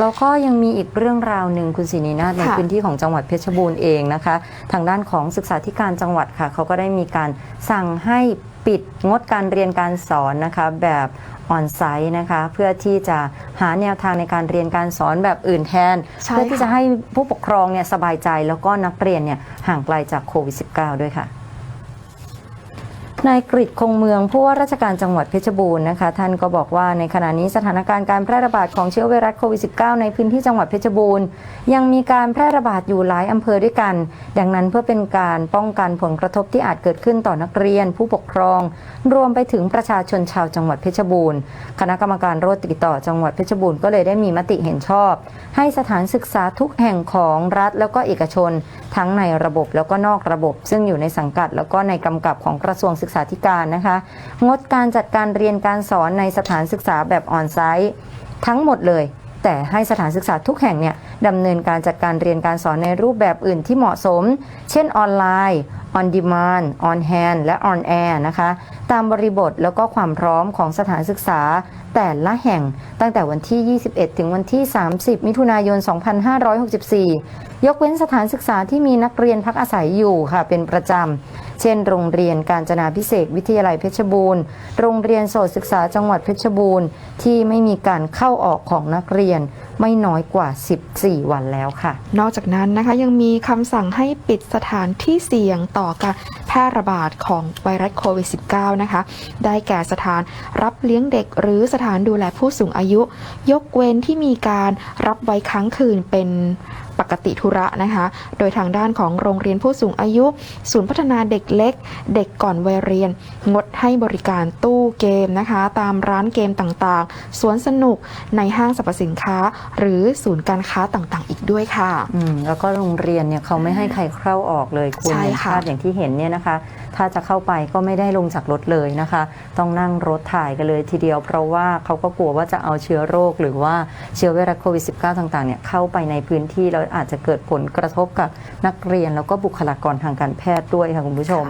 แล้วก็ยังมีอีกเรื่องราวหนึ่งคุณศรีนีนาถในค่ะ พื้นที่ของจังหวัดเพชรบูรณ์เองนะคะ ทางด้านของศึกษาธิการจังหวัดค่ะเขาก็ได้มีการสั่งให้ปิดงดการเรียนการสอนนะคะแบบออนไซต์นะคะเพื่อที่จะหาแนวทางในการเรียนการสอนแบบอื่นแทน ใช่เพื่อที่ค่ะ จะให้ผู้ปกครองเนี่ยสบายใจแล้วก็นักเรียนเนี่ยห่างไกลจากโควิด -19 ด้วยค่ะ นายกริชคงเมืองผู้ว่าราชการจังหวัดเพชรบูรณ์นะคะ ท่านก็บอกว่าในขณะนี้สถานการณ์การแพร่ระบาดของเชื้อไวรัสโควิด -19 ในพื้นที่จังหวัดเพชรบูรณ์ ยังมีการแพร่ระบาดอยู่หลายอำเภอด้วยกัน ดังนั้นเพื่อเป็นการป้องกันผลกระทบที่อาจเกิดขึ้นต่อนักเรียน ผู้ปกครอง รวมไปถึงประชาชนชาวจังหวัดเพชรบูรณ์ คณะกรรมการโรคติดต่อจังหวัดเพชรบูรณ์ก็เลยได้มีมติเห็นชอบ ให้สถานศึกษาทุกแห่งของรัฐแล้วก็เอกชนทั้งในระบบแล้วก็นอกระบบ ซึ่งอยู่ในสังกัด แล้วก็ในกำกับของกระทรวงศึกษาธิการนะคะ งดการจัดการเรียนการสอนในสถานศึกษาแบบออนไซต์ทั้งหมดเลย แต่ให้สถานศึกษาทุกแห่งเนี่ยดำเนินการจัดการเรียนการสอนในรูปแบบอื่นที่เหมาะสม เช่นออนไลน์ on demand on hand และ on air นะคะ ตามบริบทแล้วก็ความพร้อมของสถานศึกษาแต่ละแห่งตั้งแต่วันที่ 21 ถึงวันที่ 30 มิถุนายน 2564 ยกเว้นสถานศึกษาที่มีนักเรียนพักอาศัยอยู่ค่ะเป็นประจำ เช่น โรงเรียนการจนาพิเศษวิทยาลัยเพชรบูรณ์ โรงเรียนโสตศึกษาจังหวัดเพชรบูรณ์ ที่ไม่มีการเข้าออกของนักเรียนไม่น้อยกว่า 14 วันแล้วค่ะ นอกจากนั้นนะคะยังมีคำสั่งให้ปิดสถานที่เสี่ยงต่อการแพร่ระบาดของไวรัสโควิด -19 นะคะ ได้แก่สถานรับเลี้ยงเด็กหรือสถานดูแลผู้สูงอายุ ยกเว้นที่มีการรับไว้ค้างคืนเป็น ปกติธุระนะคะ โดยทางด้านของโรงเรียนผู้สูงอายุ ศูนย์พัฒนาเด็กเล็ก เด็กก่อนวัยเรียน งดให้บริการตู้เกมนะคะ ตามร้านเกมต่างๆ สวนสนุกในห้างสรรพสินค้า หรือศูนย์การค้าต่างๆ อีกด้วยค่ะอืมแล้วก็โรงเรียนเนี่ยเขาไม่ให้ใครเข้าออกเลยคุณใช่เห็นค่ะภาพอย่างที่เห็นเนี่ยนะคะ ถ้าจะเข้าไปก็ไม่ได้ลงจากรถเลยนะคะ ต้องนั่งรถถ่ายกันเลยทีเดียว เพราะว่าเขาก็กลัวว่าจะเอาเชื้อโรคหรือว่าเชื้อไวรัสโควิด -19 ต่างๆเนี่ยเข้าไปในพื้นที่แล้วอาจจะเกิดผลกระทบกับนักเรียนแล้วก็บุคลากรทางการแพทย์ด้วยค่ะคุณผู้ชม